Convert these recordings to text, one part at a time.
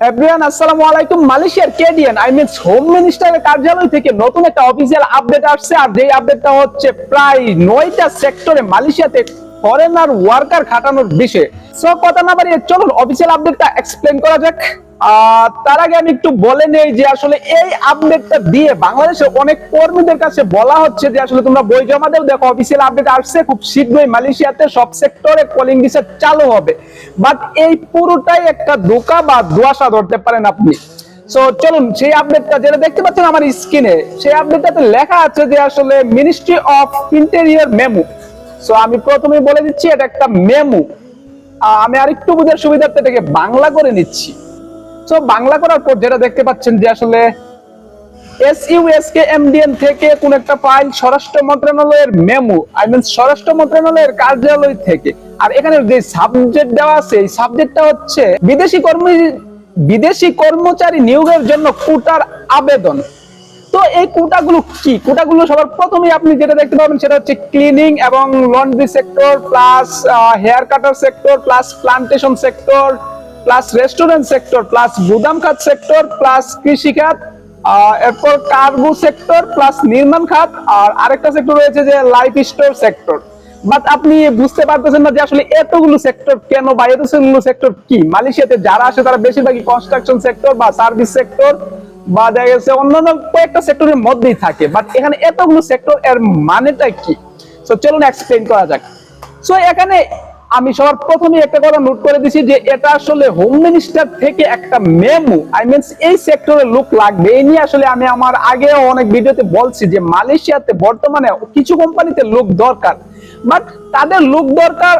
Everyone আসসালামু আলাইকুম। মালয়েশিয়ার কেডিএন আই মিনস হোম মিনিস্টারের কার্যালয় থেকে নতুন একটা অফিসিয়াল আপডেট আসছে, আর যেই আপডেটটা হচ্ছে প্রায় নয়টা সেক্টরে মালয়েশিয়াতে ফরেনার ওয়ার্কার খাটানোর বিষয়ে। সব কথা না বাড়িয়ে চলুন অফিসিয়াল আপডেটটা এক্সপ্লেন করা যাক। তার আগে আমি একটু বলে নেই যে আসলে এই আপডেটটা দিয়ে বাংলাদেশের অনেক কর্মীদের কাছে বলা হচ্ছে যে আসলে তোমরা বই জমা দেও। দেখো অফিসিয়াল আপডেট আসছে, খুব শীঘ্রই মালয়েশিয়াতে সব সেক্টরে কলিং ভিসা চালু হবে। বাট এই পুরোটাই একটা ধোকা বা দুয়াশা ধরতে পারেন আপনি। চলুন, সেই আপডেটটা যেটা দেখতে পাচ্ছেন আমার স্ক্রিনে সেই আপডেটটাতে লেখা আছে যে আসলে ministry of interior memo so আমি প্রথমে বলে দিচ্ছি, এটা একটা মেমু আমি আরেকটু বোঝার সুবিধার্থে এটাকে বাংলা করে নিচ্ছি। সো বাংলা করার পর যেটা দেখতে পাচ্ছেন যে আসলে কর্মচারী নিয়োগের জন্য কোটার আবেদন। তো এই কোটাগুলো কি? কোটাগুলো সবার প্রথমে আপনি যেটা দেখতে পাবেন সেটা হচ্ছে ক্লিনিং এবং laundry sector plus hair cutter sector plus plantation sector plus restaurant sector plus গুদাম খাত সেক্টর প্লাস কৃষি খাত এরপর কার্গো সেক্টর প্লাস নির্মাণ খাত আর আরেকটা সেক্টর রয়েছে যে লাইফ স্টোর সেক্টর বাট আপনি বুঝতে পারতেছেন না যে আসলে এতগুলো সেক্টর কেন বা এতগুলো সেক্টর কি? মালয়েশিয়াতে যারা আসে তারা বেশিরভাগই কনস্ট্রাকশন সেক্টর বা সার্ভিস সেক্টর বা দেখা গেছে অন্যান্য কয়েকটা সেক্টরের মধ্যেই থাকে। বাট এখানে এতগুলো সেক্টর এর মানেটা কি? চলুন এক্সপ্লেন করা যাক। সো এখানে আমি সবার প্রথমে একটা কথা নোট করে দিছি যে এটা আসলে হোম মিনিস্টার থেকে একটা মেমু আই মিনস এই সেক্টরে লোক লাগবে। এই নিয়ে আসলে আমি আমার আগে অনেক ভিডিওতে বলছি যে মালয়েশিয়াতে বর্তমানে কিছু কোম্পানিতে লোক দরকার। বাট তাদের লোক দরকার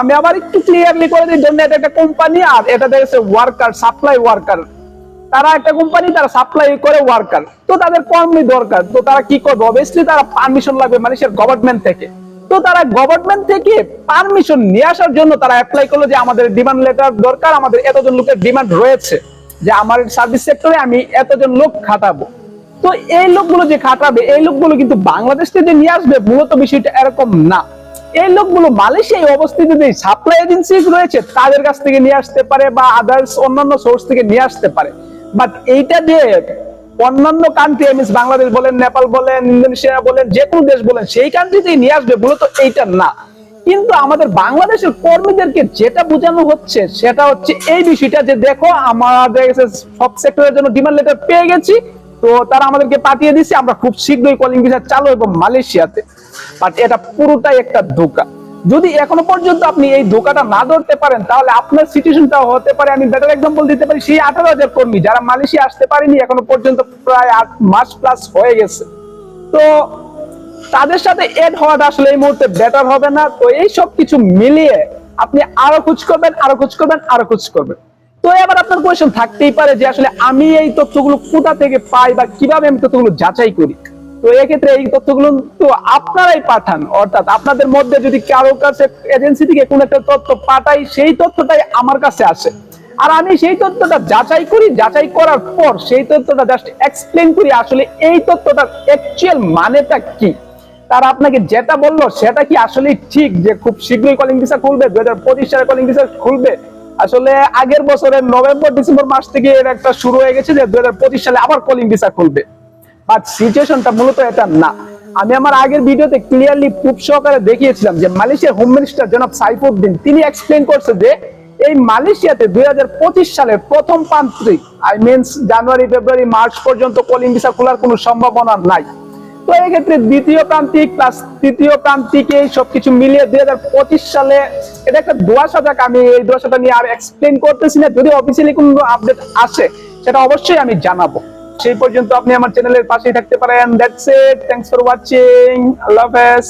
আমি আবার একটু ক্লিয়ারলি করে দিই জন্য এটা একটা কোম্পানি আর এটা দেখেছে ওয়ার্কার সাপ্লাই ওয়ার্কার তারা একটা কোম্পানি তারা সাপ্লাই করে ওয়ার্কার তো তাদের কর্মী দরকার। তো তারা কি করবে? অবভিয়াসলি তারা পারমিশন লাগবে মালয়েশিয়ার গভর্নমেন্ট থেকে। তো তারা গভর্নমেন্ট থেকে পারমিশন নিয়ে আসার জন্য তারা অ্যাপ্লাই করল যে আমাদের ডিমান্ড লেটার দরকার, আমাদের এতজন লোকের ডিমান্ড রয়েছে যে আমার সার্ভিস সেক্টরে আমি এতজন লোক খাটাবো। তো এই লোকগুলো যে খাটাবে, এই লোকগুলো কিন্তু বাংলাদেশ থেকে নিয়ে আসবে, মূলত বিষয়টা এরকম না। এই লোকগুলো মালয়েশিয়ায় অবস্থিত যে সাপ্লাই এজেন্সি রয়েছে, তাদের কাছ থেকে নিয়ে আসতে পারে বা আদার্স অন্যান্য সোর্স থেকে নিয়ে আসতে পারে। বাট এইটা যে অন্যান্য কান্ট্রি মিনস বাংলাদেশ বলেন, নেপাল বলেন, ইন্দোনেশিয়া বলেন, যে কোনো দেশ বলেন, সেই কান্ট্রিতেই নিয়ে আসবে, মূলত এইটা না। কিন্তু আমাদের বাংলাদেশের কর্মীদেরকে যেটা বোঝানো হচ্ছে, সেটা হচ্ছে এই বিষয়টা যে দেখো আমাদের সব সেক্টরের জন্য ডিমান্ড লেটার পেয়ে গেছি, তো তারা আমাদেরকে পাঠিয়ে দিচ্ছে আমরা খুব শীঘ্রই কলিং ভিসা চালু এবং মালয়েশিয়াতে। বাট এটা পুরোটাই একটা ধোকা। যদি এখনও পর্যন্ত আপনি এই ধোকাটা না ধরতে পারেন, তাহলে আপনার সিচুয়েশনটা হতে পারে। আমি বেটার এক্সাম্পল দিতে পারি, সেই আঠারো হাজার কর্মী যারা মালয়েশিয়া আসতে পারেনি, এখনও পর্যন্ত প্রায় আট মাস প্লাস হয়ে গেছে। তো তাদের সাথে এড হওয়াটা আসলে এই মুহূর্তে বেটার হবে না। তো এই সব কিছু মিলিয়ে আপনি আরও খোঁজ করবেন, আরও খোঁজ করবেন, আরও খোঁজ করবেন। তো এবার আপনার কোয়েশন থাকতেই পারে যে আসলে আমি এই তথ্যগুলো কোথা থেকে পাই বা কীভাবে আমি তথ্যগুলো যাচাই করি? তো এক্ষেত্রে এই তথ্যগুলো তো আপনারাই পাঠান, অর্থাৎ আপনাদের মধ্যে যদি কারও কাছে এজেন্সি থেকে কোনো একটা তথ্য পাঠাই, সেই তথ্যটাই আমার কাছে আসে। আর আমি সেই তথ্যটা যাচাই করি, যাচাই করার পর সেই তথ্যটা জাস্ট এক্সপ্লেন করি, আসলে এই তথ্যটার অ্যাকচুয়াল মানেটা কি? তারা আপনাকে যেটা বলল, সেটা কি আসলে ঠিক যে খুব শীঘ্রই কলিং ভিসা খুলবে দুই হাজার পঁচিশ সালে কলিং ভিসা খুলবে? আসলে আগের বছরের নভেম্বর, ডিসেম্বর মাস থেকে এর একটা শুরু হয়ে গেছে যে দুই হাজার পঁচিশ সালে আবার কলিং ভিসা খুলবে। বাট সিচুয়েশনটা মূলত এটা না। আমি আমার আগের ভিডিওতে ক্লিয়ারলি সহকারে দেখিয়েছিলাম যে মালয়েশিয়ার হোম মিনিস্টার জনাব সাইফুদ্দিন, তিনি এক্সপ্লেন করছে যে এই মালয়েশিয়াতে দুই প্রথম প্রান্তিক I means January February March পর্যন্ত কলিং ভিসা খোলার কোনো সম্ভাবনা নাই। তো এক্ষেত্রে দ্বিতীয় প্রান্তিক প্লাস তৃতীয় প্রান্তিকে সবকিছু মিলিয়ে দুই হাজার পঁচিশ সালে এটা একটা দোয়াশা যাক আমি এই দোয়াশাটা নিয়ে আর এক্সপ্লেন করতেছি না। যদি অফিসিয়ালি কোনো আপডেট আসে, সেটা অবশ্যই আমি জানাব। সেই পর্যন্ত আপনি আমার চ্যানেলের পাশেই থাকতে পারেন। That's it thanks for watching আল্লাহ হাফেজ।